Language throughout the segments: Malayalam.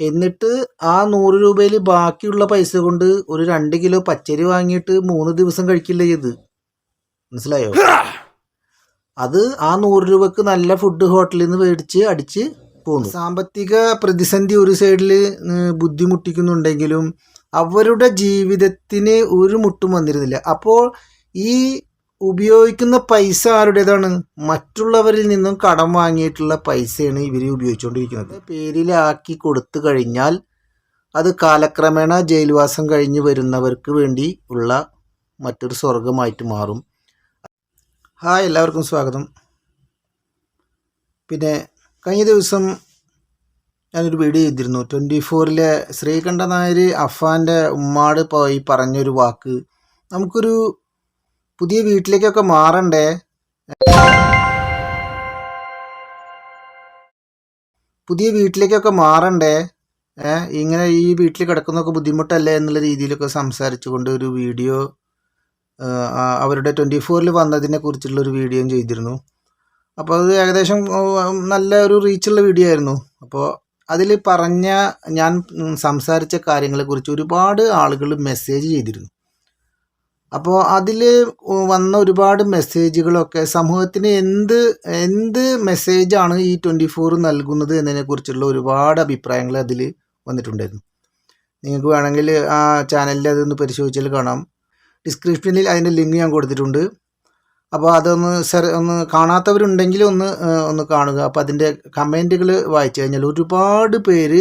എന്നിട്ട് ആ നൂറ് രൂപയിൽ ബാക്കിയുള്ള പൈസ കൊണ്ട് ഒരു രണ്ട് കിലോ പച്ചരി വാങ്ങിയിട്ട് മൂന്ന് ദിവസം കഴിക്കില്ല ചെയ്ത് മനസ്സിലായോ? അത് ആ നൂറ് രൂപക്ക് നല്ല ഫുഡ് ഹോട്ടലിൽ നിന്ന് മേടിച്ച് അടിച്ച് പോകുന്നു സാമ്പത്തിക പ്രതിസന്ധി ഒരു സൈഡിൽ ബുദ്ധിമുട്ടിക്കുന്നുണ്ടെങ്കിലും അവരുടെ ജീവിതത്തിന് ഒരു മുട്ടും വന്നിരുന്നില്ല. അപ്പോൾ ഈ ഉപയോഗിക്കുന്ന പൈസ ആരുടേതാണ്? മറ്റുള്ളവരിൽ നിന്നും കടം വാങ്ങിയിട്ടുള്ള പൈസയാണ് ഇവർ ഉപയോഗിച്ചുകൊണ്ടിരിക്കുന്നത് പേരിലാക്കി കൊടുത്തു കഴിഞ്ഞാൽ അത് കാലക്രമേണ ജയിൽവാസം കഴിഞ്ഞ് വരുന്നവർക്ക് വേണ്ടി ഉള്ള മറ്റൊരു സ്വർഗമായിട്ട് മാറും. ഹായ് എല്ലാവർക്കും സ്വാഗതം. പിന്നെ കഴിഞ്ഞ ദിവസം ഞാനൊരു വീഡിയോ ചെയ്തിരുന്നു. ട്വന്റി ഫോറിലെ ശ്രീകണ്ഠനായർ അഫാന്റെ ഉമ്മാട് പോയി പറഞ്ഞൊരു വാക്ക്. നമുക്കൊരു പുതിയ വീട്ടിലേക്കൊക്കെ മാറണ്ടേ? പുതിയ വീട്ടിലേക്കൊക്കെ മാറണ്ടേ? ഇങ്ങനെ ഈ വീട്ടിൽ കിടക്കുന്നൊക്കെ ബുദ്ധിമുട്ടല്ലേ എന്നുള്ള രീതിയിലൊക്കെ സംസാരിച്ചുകൊണ്ട് ഒരു വീഡിയോ അവരുടെ ട്വന്റി ഫോറിൽ വന്നതിനെ കുറിച്ചുള്ള ഒരു വീഡിയോയും ചെയ്തിരുന്നു. അപ്പോൾ അത് ഏകദേശം നല്ല ഒരു റീച്ചുള്ള വീഡിയോ ആയിരുന്നു. അപ്പോൾ അതിൽ പറഞ്ഞ ഞാൻ സംസാരിച്ച കാര്യങ്ങളെക്കുറിച്ച് ഒരുപാട് ആളുകൾ മെസ്സേജ് ചെയ്തിരുന്നു. അപ്പോൾ അതിൽ വന്ന ഒരുപാട് മെസ്സേജുകളൊക്കെ സമൂഹത്തിന് എന്ത് എന്ത് മെസ്സേജാണ് ഈ ട്വന്റി ഫോർ നൽകുന്നത് എന്നതിനെക്കുറിച്ചുള്ള ഒരുപാട് അഭിപ്രായങ്ങൾ അതിൽ വന്നിട്ടുണ്ടായിരുന്നു. നിങ്ങൾക്ക് വേണമെങ്കിൽ ആ ചാനലിൽ അതൊന്ന് പരിശോധിച്ചാൽ കാണാം. ഡിസ്ക്രിപ്ഷനിൽ അതിന്റെ ലിങ്ക് ഞാൻ കൊടുത്തിട്ടുണ്ട്. അപ്പോൾ അതൊന്ന് സെർ ഒന്ന് കാണാത്തവരുണ്ടെങ്കിൽ ഒന്ന് ഒന്ന് കാണുക. അപ്പോൾ അതിന്റെ കമന്റുകൾ വായിച്ചു കഴിഞ്ഞാൽ ഒരുപാട് പേര്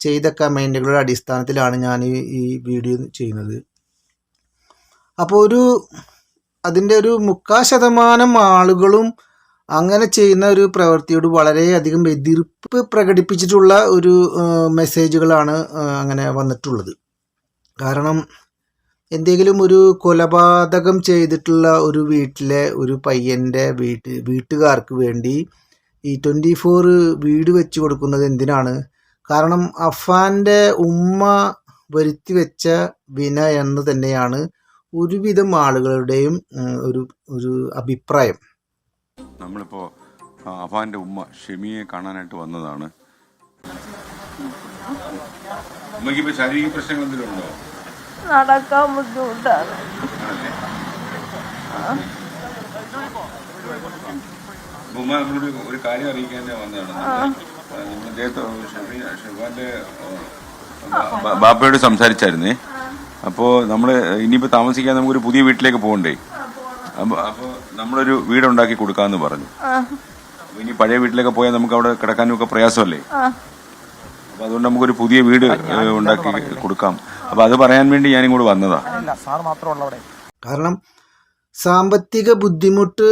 ചെയ്ത കമന്റുകളുടെ അടിസ്ഥാനത്തിലാണ് ഞാൻ ഈ ഈ വീഡിയോ ചെയ്യുന്നത്. അപ്പോൾ ഒരു അതിന്റെ ഒരു മുക്കാൽ ശതമാനം ആളുകളും അങ്ങനെ ചെയ്യുന്ന ഒരു പ്രവൃത്തിയോട് വളരെയധികം എതിർപ്പ് പ്രകടിപ്പിച്ചിട്ടുള്ള ഒരു മെസ്സേജുകളാണ് അങ്ങനെ വന്നിട്ടുള്ളത്. കാരണം എന്തെങ്കിലും ഒരു കൊലപാതകം ചെയ്തിട്ടുള്ള ഒരു വീട്ടിലെ ഒരു പയ്യന്റെ വീട്ട് വീട്ടുകാർക്ക് വേണ്ടി ഈ ട്വന്റി ഫോർ വീട് വെച്ച് കൊടുക്കുന്നത് എന്തിനാണ്? കാരണം അഫാന്റെ ഉമ്മ വരുത്തി വെച്ച വിന എന്ന് തന്നെയാണ് ഒരുവിധം ആളുകളുടെയും ഒരു ഒരു അഭിപ്രായം. നമ്മളിപ്പോ അഫാന്റെ ഉമ്മ ഷെമിയെ കാണാനായിട്ട് വന്നതാണ്. ഉമ്മയ്ക്ക് ഇപ്പൊ ശാരീരിക പ്രശ്നങ്ങൾ എന്തെങ്കിലും ഉണ്ടോ? നടക്കാൻ ബുദ്ധിമുട്ടാണ്. ഉമ്മ നമ്മളോട് ഒരു കാര്യം അറിയിക്കാൻ വന്നതാണ്. ഷെമി ഷെഫാന്റെ ബാപ്പയോട് സംസാരിച്ചായിരുന്നേ. അപ്പോൾ നമ്മൾ ഇനിയിപ്പോൾ താമസിക്കാൻ നമുക്കൊരു പുതിയ വീട്ടിലേക്ക് പോകണ്ടേ? അപ്പോൾ നമ്മളൊരു വീടുണ്ടാക്കി കൊടുക്കാമെന്ന് പറഞ്ഞു. ഇനി പഴയ വീട്ടിലൊക്കെ പോയാൽ നമുക്ക് അവിടെ കിടക്കാനും ഒക്കെ പ്രയാസമല്ലേ? അപ്പൊ അതുകൊണ്ട് നമുക്കൊരു പുതിയ വീട് ഉണ്ടാക്കി കൊടുക്കാം. അപ്പൊ അത് പറയാൻ വേണ്ടി ഞാൻ ഇങ്ങോട്ട് വന്നതാ കാരണം സാമ്പത്തിക ബുദ്ധിമുട്ട്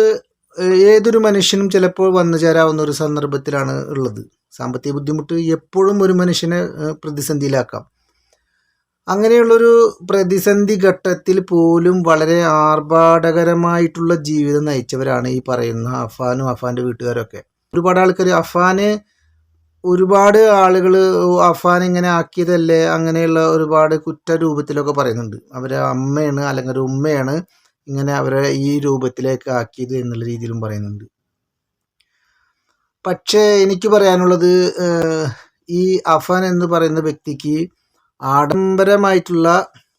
ഏതൊരു മനുഷ്യനും ചിലപ്പോൾ വന്നു ചേരാവുന്ന ഒരു സന്ദർഭത്തിലാണ് ഉള്ളത്. സാമ്പത്തിക ബുദ്ധിമുട്ട് എപ്പോഴും ഒരു മനുഷ്യനെ പ്രതിസന്ധിയിലാക്കാം. അങ്ങനെയുള്ളൊരു പ്രതിസന്ധി ഘട്ടത്തിൽ പോലും വളരെ ആർഭാടകരമായിട്ടുള്ള ജീവിതം നയിച്ചവരാണ് ഈ പറയുന്ന അഫാനും അഫാന്റെ വീട്ടുകാരൊക്കെ. ഒരുപാട് ആൾക്കാർ അഫാന് ഒരുപാട് ആളുകൾ അഫാൻ ഇങ്ങനെ ആക്കിയതല്ലേ അങ്ങനെയുള്ള ഒരുപാട് കുറ്റ രൂപത്തിലൊക്കെ പറയുന്നുണ്ട്. അവരെ അമ്മയാണ് അല്ലെങ്കിൽ ഉമ്മയാണ് ഇങ്ങനെ അവരെ ഈ രൂപത്തിലേക്ക് ആക്കിയത് എന്നുള്ള രീതിയിലും പറയുന്നുണ്ട്. പക്ഷേ എനിക്ക് പറയാനുള്ളത് ഈ അഫാൻ എന്ന് പറയുന്ന വ്യക്തിക്ക് ആഡംബരമായിട്ടുള്ള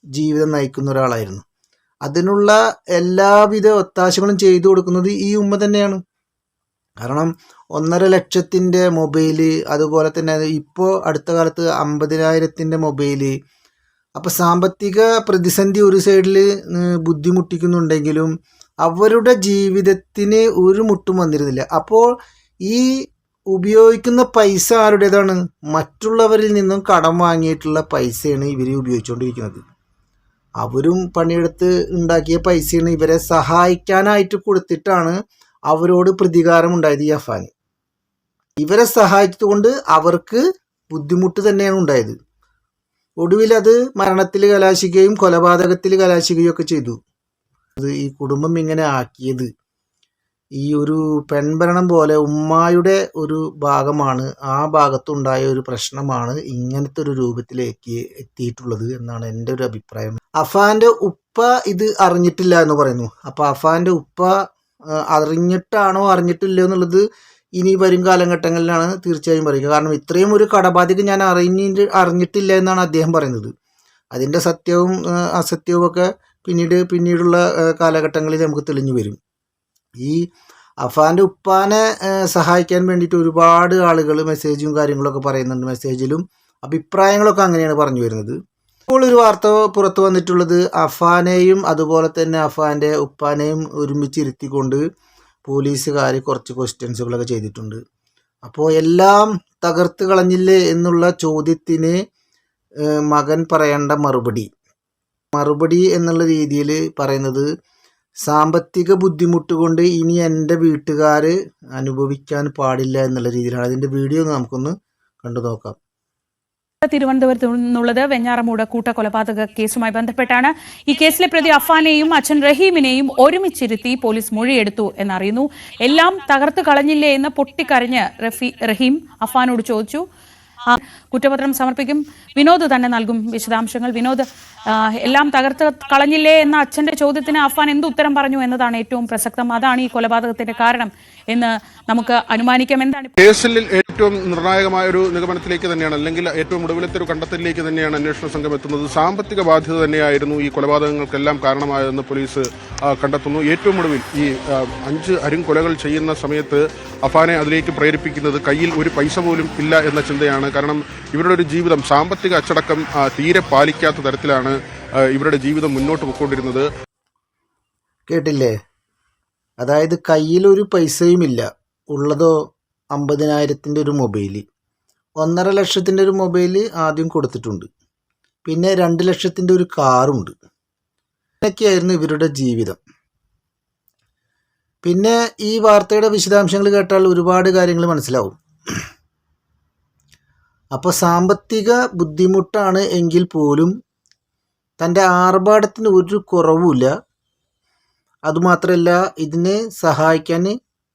ജീവിതം നയിക്കുന്ന ഒരാളായിരുന്നു. അതിനുള്ള എല്ലാവിധ ഒത്താശകളും ചെയ്തു കൊടുക്കുന്നത് ഈ ഉമ്മ തന്നെയാണ്. കാരണം ഒന്നര ലക്ഷത്തിന്റെ മൊബൈൽ അതുപോലെ തന്നെ ഇപ്പോൾ അടുത്ത കാലത്ത് അമ്പതിനായിരത്തിന്റെ മൊബൈൽ. അപ്പോൾ സാമ്പത്തിക പ്രതിസന്ധി ഒരു സൈഡിൽ ബുദ്ധിമുട്ടിക്കുന്നുണ്ടെങ്കിലും അവരുടെ ജീവിതത്തിന് ഒരു മുട്ടും വന്നിരുന്നില്ല. അപ്പോൾ ഈ ഉപയോഗിക്കുന്ന പൈസ ആരുടേതാണ്? മറ്റുള്ളവരിൽ നിന്നും കടം വാങ്ങിയിട്ടുള്ള പൈസയാണ് ഇവർ ഉപയോഗിച്ചുകൊണ്ടിരിക്കുന്നത് അവരും പണിയെടുത്ത് ഉണ്ടാക്കിയ പൈസയാണ് ഇവരെ സഹായിക്കാനായിട്ട് കൊടുത്തിട്ടാണ് അവരോട് പ്രതികാരം ഉണ്ടായത് ഈ അഫാന് ഇവരെ സഹായിച്ചതുകൊണ്ട് അവർക്ക് ബുദ്ധിമുട്ട് തന്നെയാണ് ഉണ്ടായത്. ഒടുവിൽ അത് മരണത്തിൽ കലാശിക്കുകയും കൊലപാതകത്തിൽ കലാശിക്കുകയും ഒക്കെ ചെയ്തു. അത് ഈ കുടുംബം ഇങ്ങനെ ആക്കിയത്. ഈ ഒരു പെൺഭരണം പോലെ ഉമ്മായുടെ ഒരു ഭാഗമാണ് ആ ഭാഗത്തുണ്ടായ ഒരു പ്രശ്നമാണ് ഇങ്ങനത്തെ ഒരു രൂപത്തിലേക്ക് എത്തിയിട്ടുള്ളത് എന്നാണ് എന്റെ ഒരു അഭിപ്രായം. അഫാന്റെ ഉപ്പ ഇത് അറിഞ്ഞിട്ടില്ല എന്ന് പറയുന്നു. അപ്പോൾ അഫാന്റെ ഉപ്പ അറിഞ്ഞിട്ടാണോ അറിഞ്ഞിട്ടില്ലയോ എന്നുള്ളത് ഇനി വരും കാലഘട്ടങ്ങളിലാണ് തീർച്ചയായും പറയുക. കാരണം ഇത്രയും ഒരു കടബാധ്യത ഞാൻ അറിഞ്ഞിട്ട് അറിഞ്ഞിട്ടില്ല എന്നാണ് അദ്ദേഹം പറയുന്നത്. അതിന്റെ സത്യവും അസത്യവും ഒക്കെ പിന്നീട് പിന്നീടുള്ള കാലഘട്ടങ്ങളിൽ നമുക്ക് തെളിഞ്ഞു വരും. ഈ അഫാന്റെ ഉപ്പാനെ സഹായിക്കാൻ വേണ്ടിയിട്ട് ഒരുപാട് ആളുകൾ മെസ്സേജും കാര്യങ്ങളൊക്കെ പറയുന്നുണ്ട്. മെസ്സേജിലും അഭിപ്രായങ്ങളൊക്കെ അങ്ങനെയാണ് പറഞ്ഞു വരുന്നത്. ഇപ്പോൾ ഒരു വാർത്ത പുറത്തു വന്നിട്ടുള്ളത് അഫാനെയും അതുപോലെ തന്നെ അഫാന്റെ ഉപ്പാനെയും ഒരുമിച്ച് ഇരുത്തിക്കൊണ്ട് പോലീസുകാർ കുറച്ച് ക്വസ്റ്റ്യൻസുകളൊക്കെ ചെയ്തിട്ടുണ്ട്. അപ്പോൾ എല്ലാം തകർത്ത് കളഞ്ഞില്ലേ എന്നുള്ള ചോദ്യത്തിന് മകൻ പറയേണ്ട മറുപടി. മറുപടി എന്നുള്ള രീതിയിൽ പറയുന്നത് സാമ്പത്തിക ബുദ്ധിമുട്ട് കൊണ്ട് ഇനി എന്റെ വീട്ടുകാർ അനുഭവിക്കാൻ പാടില്ല എന്നുള്ള രീതിയിലാണ്. അതിന്റെ വീഡിയോ നമുക്കൊന്ന് കണ്ടു നോക്കാം. തിരുവനന്തപുരത്ത് നിന്നുള്ളത് വെഞ്ഞാറമൂട് കൂട്ടക്കൊലപാതക കേസുമായി ബന്ധപ്പെട്ടാണ്. ഈ കേസിലെ പ്രതി അഫാനെയും അച്ഛൻ റഹീമിനെയും ഒരുമിച്ചിരുത്തി പോലീസ് മൊഴിയെടുത്തു എന്നറിയുന്നു. എല്ലാം തകർത്ത് കളഞ്ഞില്ലേ എന്ന് പൊട്ടിക്കരഞ്ഞ് റഫി റഹീം അഫാനോട് ചോദിച്ചു. കുറ്റപത്രം സമർപ്പിക്കും. വിനോദ് തന്നെ നൽകും വിശദാംശങ്ങൾ. വിനോദ് എല്ലാം തകർത്ത് കളഞ്ഞില്ലേ എന്ന അച്ഛന്റെ ചോദ്യത്തിന് അഫ്വാൻ എന്ത് ഉത്തരം പറഞ്ഞു എന്നതാണ് ഏറ്റവും പ്രസക്തം. അതാണ് ഈ കൊലപാതകത്തിന്റെ കാരണം എന്ന് നമുക്ക് അനുമാനിക്കാം. എന്താണ് കേസിൽ ഏറ്റവും നിർണായകമായ ഒരു നിഗമനത്തിലേക്ക് തന്നെയാണ് അല്ലെങ്കിൽ ഏറ്റവും ഒടുവിലത്തെ ഒരു കണ്ടെത്തലിലേക്ക് തന്നെയാണ് അന്വേഷണ സംഘം എത്തുന്നത്. സാമ്പത്തിക ബാധ്യത തന്നെയായിരുന്നു ഈ കൊലപാതകങ്ങൾക്കെല്ലാം കാരണമായതെന്ന് പോലീസ് കണ്ടെത്തുന്നു. ഏറ്റവും ഒടുവിൽ ഈ അഞ്ച് അരും കൊലകൾ ചെയ്യുന്ന സമയത്ത് അഫാനെ അതിലേക്ക് പ്രേരിപ്പിക്കുന്നത് കയ്യിൽ ഒരു പൈസ പോലും ഇല്ല എന്ന ചിന്തയാണ് കാരണം ഇവരുടെ ഒരു ജീവിതം സാമ്പത്തിക അച്ചടക്കം തീരെ പാലിക്കാത്ത തരത്തിലാണ് ഇവരുടെ ജീവിതം മുന്നോട്ട് പോയിക്കൊണ്ടിരുന്നത്. കേട്ടില്ലേ? അതായത് കയ്യിലൊരു പൈസയുമില്ല. ഉള്ളതോ അമ്പതിനായിരത്തിന്റെ ഒരു മൊബൈൽ ഒന്നര ലക്ഷത്തിന്റെ ഒരു മൊബൈൽ ആദ്യം കൊടുത്തിട്ടുണ്ട്. പിന്നെ രണ്ട് ലക്ഷത്തിന്റെ ഒരു കാറുണ്ട്. ഇതൊക്കെയായിരുന്നു ഇവരുടെ ജീവിതം. പിന്നെ ഈ വാർത്തയുടെ വിശദാംശങ്ങൾ കേട്ടാൽ ഒരുപാട് കാര്യങ്ങൾ മനസ്സിലാവും. അപ്പോൾ സാമ്പത്തിക ബുദ്ധിമുട്ടാണ് എങ്കിൽ പോലും തന്റെ ആർഭാടത്തിന് ഒരു കുറവുമില്ല. അതുമാത്രമല്ല ഇതിനെ സഹായിക്കാൻ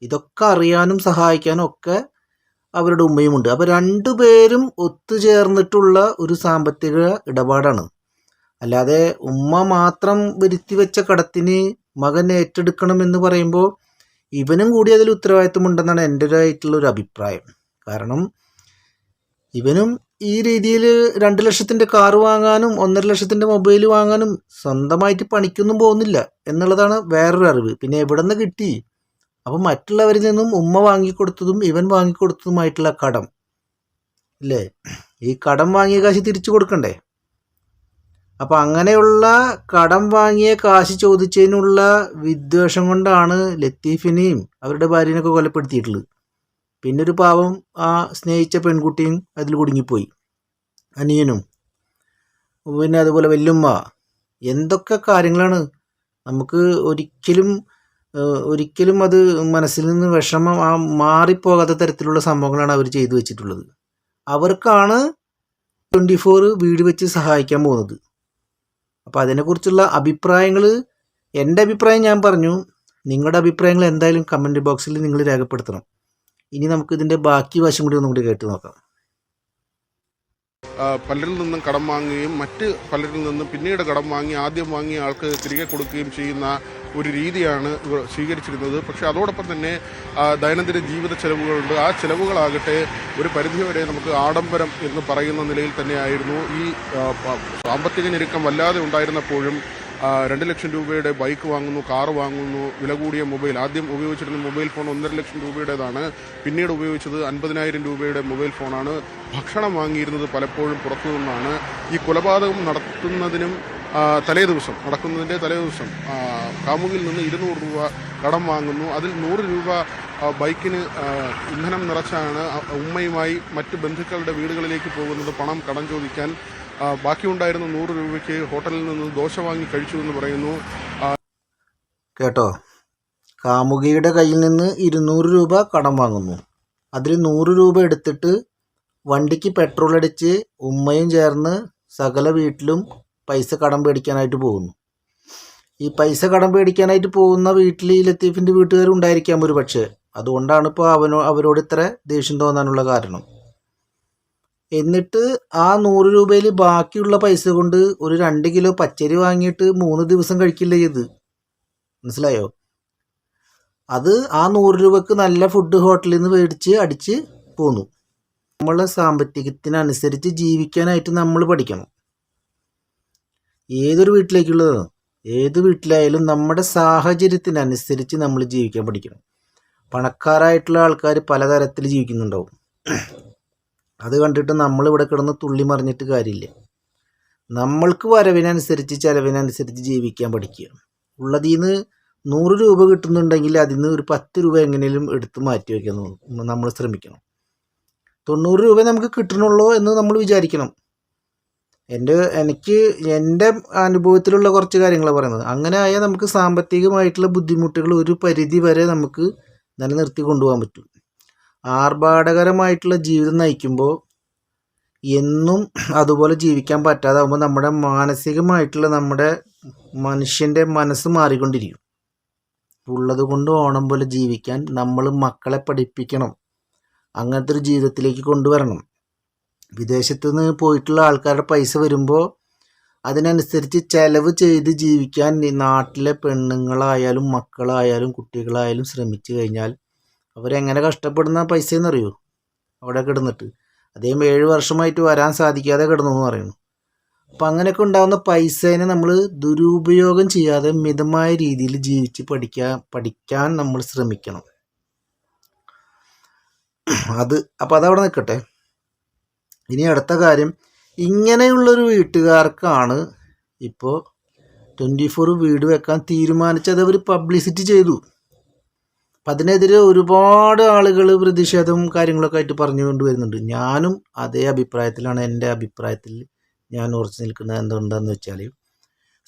ഇതൊക്കെ അറിയാനും സഹായിക്കാനും ഒക്കെ അവരുടെ ഉമ്മയുമുണ്ട്. അപ്പോൾ രണ്ടുപേരും ഒത്തുചേർന്നിട്ടുള്ള ഒരു സാമ്പത്തിക ഇടപാടാണ്. അല്ലാതെ ഉമ്മ മാത്രം വരുത്തി വെച്ച കടത്തിന് മകൻ ഏറ്റെടുക്കണം എന്ന് പറയുമ്പോൾ ഇവനും കൂടി അതിൽ ഉത്തരവാദിത്വമുണ്ടെന്നാണ് എന്റെ ഒരു ഒരു അഭിപ്രായം. കാരണം ഇവനും ഈ രീതിയിൽ രണ്ട് ലക്ഷത്തിന്റെ കാറ് വാങ്ങാനും ഒന്നര ലക്ഷത്തിന്റെ മൊബൈൽ വാങ്ങാനും സ്വന്തമായിട്ട് പണിക്കൊന്നും പോകുന്നില്ല എന്നുള്ളതാണ് വേറൊരു അറിവ്. പിന്നെ എവിടെ നിന്ന് കിട്ടി? അപ്പം മറ്റുള്ളവരിൽ നിന്നും ഉമ്മ വാങ്ങിക്കൊടുത്തതും ഇവൻ വാങ്ങിക്കൊടുത്തതുമായിട്ടുള്ള കടം. ഇല്ലേ? ഈ കടം വാങ്ങിയ കാശ് തിരിച്ചു കൊടുക്കണ്ടേ? അപ്പം അങ്ങനെയുള്ള കടം വാങ്ങിയ കാശ് ചോദിച്ചതിനുള്ള വിദ്വേഷം കൊണ്ടാണ് ലത്തീഫിനെയും അവരുടെ ഭാര്യനെയൊക്കെ കൊലപ്പെടുത്തിയിട്ടുള്ളത്. പിന്നെ ഒരു പാവം ആ സ്നേഹിച്ച പെൺകുട്ടിയും അതിൽ കുടുങ്ങിപ്പോയി. അനിയനും. പിന്നെ അതുപോലെ വല്യമ്മ. എന്തൊക്കെ കാര്യങ്ങളാണ്? നമുക്ക് ഒരിക്കലും ഒരിക്കലും അത് മനസ്സിൽ നിന്ന് വിഷമം ആ മാറിപ്പോകാത്ത തരത്തിലുള്ള സംഭവങ്ങളാണ് അവർ ചെയ്തു വെച്ചിട്ടുള്ളത്. അവർക്കാണ് ട്വന്റി ഫോർ വീട് വെച്ച് സഹായിക്കാൻ പോകുന്നത്. അപ്പോൾ അതിനെക്കുറിച്ചുള്ള അഭിപ്രായങ്ങൾ എന്റെ അഭിപ്രായം ഞാൻ പറഞ്ഞു. നിങ്ങളുടെ അഭിപ്രായങ്ങൾ എന്തായാലും കമന്റ് ബോക്സിൽ നിങ്ങൾ രേഖപ്പെടുത്തണം. ഇനി നമുക്ക് ഇതിന്റെ ബാക്കി വശം കൂടി ഒന്നും കൂടി കേട്ട് നോക്കാം. പലരിൽ നിന്നും കടം വാങ്ങുകയും മറ്റ് പലരിൽ നിന്നും പിന്നീട് കടം വാങ്ങി ആദ്യം വാങ്ങിയ ആൾക്ക് തിരികെ കൊടുക്കുകയും ചെയ്യുന്ന ഒരു രീതിയാണ് ഇവർ സ്വീകരിച്ചിരുന്നത്. പക്ഷെ അതോടൊപ്പം തന്നെ ദൈനംദിന ജീവിത ചെലവുകളുണ്ട്. ആ ചെലവുകളാകട്ടെ ഒരു പരിധിവരെ നമുക്ക് ആഡംബരം എന്ന് പറയുന്ന നിലയിൽ തന്നെയായിരുന്നു ഈ സാമ്പത്തിക ഞെരുക്കം വല്ലാതെ ഉണ്ടായിരുന്നപ്പോഴും രണ്ട് ലക്ഷം രൂപയുടെ ബൈക്ക് വാങ്ങുന്നു കാർ വാങ്ങുന്നു വില കൂടിയ മൊബൈൽ. ആദ്യം ഉപയോഗിച്ചിരുന്ന മൊബൈൽ ഫോൺ ഒന്നര ലക്ഷം രൂപയുടേതാണ്. പിന്നീട് ഉപയോഗിച്ചത് അൻപതിനായിരം രൂപയുടെ മൊബൈൽ ഫോണാണ്. ഭക്ഷണം വാങ്ങിയിരുന്നത് പലപ്പോഴും പുറത്തു നിന്നാണ്. ഈ കൊലപാതകം നടത്തുന്നതിനും തലേ ദിവസം നടക്കുന്നതിന്റെ തലേ ദിവസം കാമുകിൽ നിന്ന് ഇരുന്നൂറ് രൂപ കടം വാങ്ങുന്നു. അതിൽ നൂറ് രൂപ ബൈക്കിന് ഇന്ധനം നിറച്ചാണ് ഉമ്മയുമായി മറ്റ് ബന്ധുക്കളുടെ വീടുകളിലേക്ക് പോകുന്നത് പണം കടം ചോദിക്കാൻ ബാക്കിയുണ്ടായിരുന്ന നൂറ് രൂപയ്ക്ക് ഹോട്ടലിൽ നിന്ന് ദോശ വാങ്ങി കഴിച്ചു എന്ന് പറയുന്നു. കേട്ടോ? കാമുകിയുടെ കയ്യിൽ നിന്ന് ഇരുന്നൂറ് രൂപ കടം വാങ്ങുന്നു. അതിൽ നൂറ് രൂപ എടുത്തിട്ട് വണ്ടിക്ക് പെട്രോൾ അടിച്ച് ഉമ്മയും ചേർന്ന് സകല വീട്ടിലും പൈസ കടം പേടിക്കാനായിട്ട് പോകുന്നു. ഈ പൈസ കടം പേടിക്കാനായിട്ട് പോകുന്ന വീട്ടിൽ ഈ ലത്തീഫിന്റെ വീട്ടുകാരുണ്ടായിരിക്കാം ഒരു പക്ഷേ അതുകൊണ്ടാണ് ഇപ്പോൾ അവനോ അവരോട് ഇത്ര ദേഷ്യം തോന്നാനുള്ള കാരണം. എന്നിട്ട് ആ നൂറ് രൂപയിൽ ബാക്കിയുള്ള പൈസ കൊണ്ട് ഒരു രണ്ട് കിലോ പച്ചരി വാങ്ങിയിട്ട് മൂന്ന് ദിവസം കഴിക്കില്ല ചെയ്ത്. മനസ്സിലായോ? അത് ആ നൂറ് രൂപക്ക് നല്ല ഫുഡ് ഹോട്ടലിൽ നിന്ന് മേടിച്ച് അടിച്ച് പോന്നു. നമ്മളെ സാമ്പത്തികത്തിനനുസരിച്ച് ജീവിക്കാനായിട്ട് നമ്മൾ പഠിക്കണം. ഏതൊരു വീട്ടിലേക്കുള്ളതാണ്. ഏത് വീട്ടിലായാലും നമ്മുടെ സാഹചര്യത്തിനനുസരിച്ച് നമ്മൾ ജീവിക്കാൻ പഠിക്കണം. പണക്കാരായിട്ടുള്ള ആൾക്കാർ പലതരത്തിൽ ജീവിക്കുന്നുണ്ടാവും. അത് കണ്ടിട്ട് നമ്മളിവിടെ കിടന്ന് തുള്ളി മറിഞ്ഞിട്ട് കാര്യമില്ല. നമ്മൾക്ക് വരവിനനുസരിച്ച് ചിലവിനനുസരിച്ച് ജീവിക്കാൻ പഠിക്കുക. ഉള്ളതിൽ നിന്ന് നൂറ് രൂപ കിട്ടുന്നുണ്ടെങ്കിൽ അതിൽ നിന്ന് ഒരു പത്ത് രൂപ എങ്ങനെയും എടുത്ത് മാറ്റി വയ്ക്കാൻ നമ്മൾ ശ്രമിക്കണം. തൊണ്ണൂറ് രൂപ നമുക്ക് കിട്ടണുള്ളൂ എന്ന് നമ്മൾ വിചാരിക്കണം. എന്റെ എനിക്ക് എന്റെ അനുഭവത്തിലുള്ള കുറച്ച് കാര്യങ്ങളാണ് പറയുന്നത്. അങ്ങനെ ആയാൽ നമുക്ക് സാമ്പത്തികമായിട്ടുള്ള ബുദ്ധിമുട്ടുകൾ ഒരു പരിധി വരെ നമുക്ക് നിലനിർത്തി കൊണ്ടുപോകാൻ പറ്റും. ആർഭാടകരമായിട്ടുള്ള ജീവിതം നയിക്കുമ്പോൾ എന്നും അതുപോലെ ജീവിക്കാൻ പറ്റാതാവുമ്പോൾ നമ്മുടെ മാനസികമായിട്ടുള്ള നമ്മുടെ മനുഷ്യന്റെ മനസ്സ് മാറിക്കൊണ്ടിരിക്കും. ഉള്ളത് കൊണ്ട് ഓണം പോലെ ജീവിക്കാൻ നമ്മൾ മക്കളെ പഠിപ്പിക്കണം. അങ്ങനത്തെ ഒരു ജീവിതത്തിലേക്ക് കൊണ്ടുവരണം. വിദേശത്ത് നിന്ന് പോയിട്ടുള്ള ആൾക്കാരുടെ പൈസ വരുമ്പോൾ അതിനനുസരിച്ച് ചെലവ് ചെയ്ത് ജീവിക്കാൻ നാട്ടിലെ പെണ്ണുങ്ങളായാലും മക്കളായാലും കുട്ടികളായാലും ശ്രമിച്ചു കഴിഞ്ഞാൽ അവരെങ്ങനെ കഷ്ടപ്പെടുന്ന പൈസ എന്നറിയോ അവിടെ കിടന്നിട്ട്. അദ്ദേഹം ഏഴ് വർഷമായിട്ട് വരാൻ സാധിക്കാതെ കിടന്നു എന്ന് പറയുന്നു. അപ്പം അങ്ങനെയൊക്കെ ഉണ്ടാകുന്ന പൈസേനെ നമ്മൾ ദുരുപയോഗം ചെയ്യാതെ മിതമായ രീതിയിൽ ജീവിച്ച് പഠിക്കാൻ പഠിക്കാൻ നമ്മൾ ശ്രമിക്കണം. അത് അപ്പം അതവിടെ നിൽക്കട്ടെ ഇനി അടുത്ത കാര്യം ഇങ്ങനെയുള്ളൊരു വീട്ടുകാർക്കാണ് ഇപ്പോൾ ട്വന്റി ഫോർ വീട് വെക്കാൻ തീരുമാനിച്ചത്. അവർ പബ്ലിസിറ്റി ചെയ്തു. അപ്പം അതിനെതിരെ ഒരുപാട് ആളുകൾ പ്രതിഷേധവും കാര്യങ്ങളൊക്കെ ആയിട്ട് പറഞ്ഞുകൊണ്ട് വരുന്നുണ്ട്. ഞാനും അതേ അഭിപ്രായത്തിലാണ്. എന്റെ അഭിപ്രായത്തിൽ ഞാൻ ഉറച്ചു നിൽക്കുന്നത് എന്തുകൊണ്ടാന്ന് വെച്ചാൽ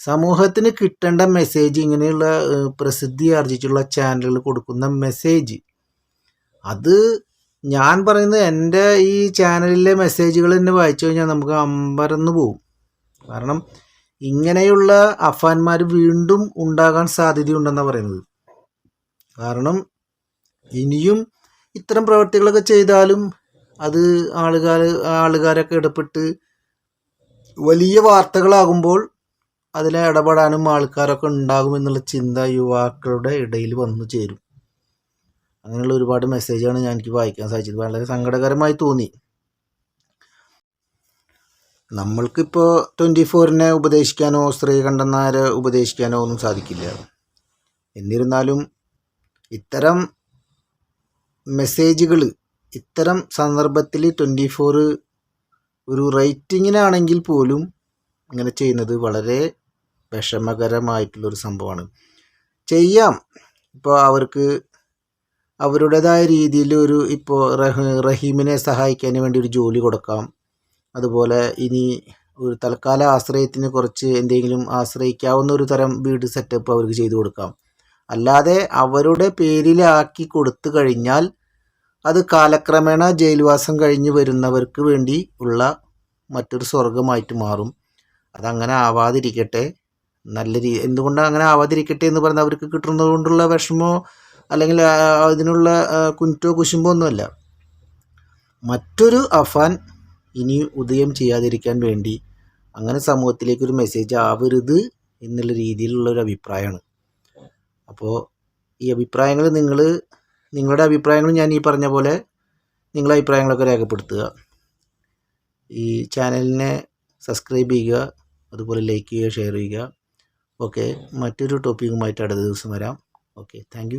സമൂഹത്തിന് കിട്ടേണ്ട മെസ്സേജ് ഇങ്ങനെയുള്ള പ്രസിദ്ധി ആർജിച്ചുള്ള ചാനലുകൾ കൊടുക്കുന്ന മെസ്സേജ് അത് ഞാൻ പറയുന്നത് എന്റെ ഈ ചാനലിലെ മെസ്സേജുകൾ തന്നെ വായിച്ചു കഴിഞ്ഞാൽ നമുക്ക് അമ്പരന്ന് പോകും കാരണം ഇങ്ങനെയുള്ള അഫാന്മാർ വീണ്ടും ഉണ്ടാകാൻ സാധ്യതയുണ്ടെന്നാണ് പറയുന്നത്. ഇനിയും ഇത്തരം പ്രവർത്തികളൊക്കെ ചെയ്താലും അത് ആളുകാർ ആളുകാരൊക്കെ ഇടപെട്ട് വലിയ വാർത്തകളാകുമ്പോൾ അതിനെ ഇടപെടാനും ആൾക്കാരൊക്കെ ഉണ്ടാകുമെന്നുള്ള ചിന്ത യുവാക്കളുടെ ഇടയിൽ വന്നു ചേരും. അങ്ങനെയുള്ള ഒരുപാട് മെസ്സേജാണ് ഞാൻ എനിക്ക് വായിക്കാൻ സാധിച്ചത്. വളരെ സങ്കടകരമായി തോന്നി. നമ്മൾക്കിപ്പോൾ ട്വന്റി ഫോറിനെ ഉപദേശിക്കാനോ ശ്രീകണ്ഠൻ നായരെ ഉപദേശിക്കാനോ ഒന്നും സാധിക്കില്ല. എന്നിരുന്നാലും ഇത്തരം മെസ്സേജുകൾ ഇത്തരം സന്ദർഭത്തിൽ ട്വന്റി ഫോറ് ഒരു റേറ്റിങ്ങിനാണെങ്കിൽ പോലും ഇങ്ങനെ ചെയ്യുന്നത് വളരെ വിഷമകരമായിട്ടുള്ളൊരു സംഭവമാണ്. ചെയ്യാം. ഇപ്പോൾ അവർക്ക് അവരുടേതായ രീതിയിൽ ഒരു ഇപ്പോൾ റഹ റഹീമിനെ സഹായിക്കാൻ വേണ്ടി ഒരു ജോലി കൊടുക്കാം. അതുപോലെ ഇനി ഒരു തൽക്കാല ആശ്രയത്തിന് കുറച്ച് എന്തെങ്കിലും ആശ്രയിക്കാവുന്ന ഒരു തരം വീട് സെറ്റപ്പ് അവർക്ക് ചെയ്തു കൊടുക്കാം. അല്ലാതെ അവരുടെ പേരിലാക്കി കൊടുത്തു കഴിഞ്ഞാൽ അത് കാലക്രമേണ ജയിൽവാസം കഴിഞ്ഞ് വരുന്നവർക്ക് വേണ്ടി ഉള്ള മറ്റൊരു സ്വർഗമായിട്ട് മാറും. അതങ്ങനെ ആവാതിരിക്കട്ടെ. നല്ല രീതി എന്തുകൊണ്ടാണ് അങ്ങനെ ആവാതിരിക്കട്ടെ എന്ന് പറഞ്ഞാൽ അവർക്ക് കിട്ടുന്നത് കൊണ്ടുള്ള വിഷമോ അല്ലെങ്കിൽ അതിനുള്ള കുഞ്ഞോ കുശുമ്പോ ഒന്നുമല്ല. മറ്റൊരു അഫാൻ ഇനി ഉദയം ചെയ്യാതിരിക്കാൻ വേണ്ടി അങ്ങനെ സമൂഹത്തിലേക്കൊരു മെസ്സേജ് ആവരുത് എന്നുള്ള രീതിയിലുള്ള ഒരു അഭിപ്രായമാണ്. അപ്പോൾ ഈ അഭിപ്രായങ്ങൾ നിങ്ങൾ നിങ്ങളുടെ അഭിപ്രായങ്ങൾ ഞാൻ ഈ പറഞ്ഞ പോലെ നിങ്ങളെ അഭിപ്രായങ്ങളൊക്കെ രേഖപ്പെടുത്തുക. ഈ ചാനലിനെ സബ്സ്ക്രൈബ് ചെയ്യുക അതുപോലെ ലൈക്ക് ചെയ്യുക ഷെയർ ചെയ്യുക. ഓക്കെ മറ്റൊരു ടോപ്പിക്കുമായിട്ട് അടുത്ത ദിവസം വരാം. Okay thank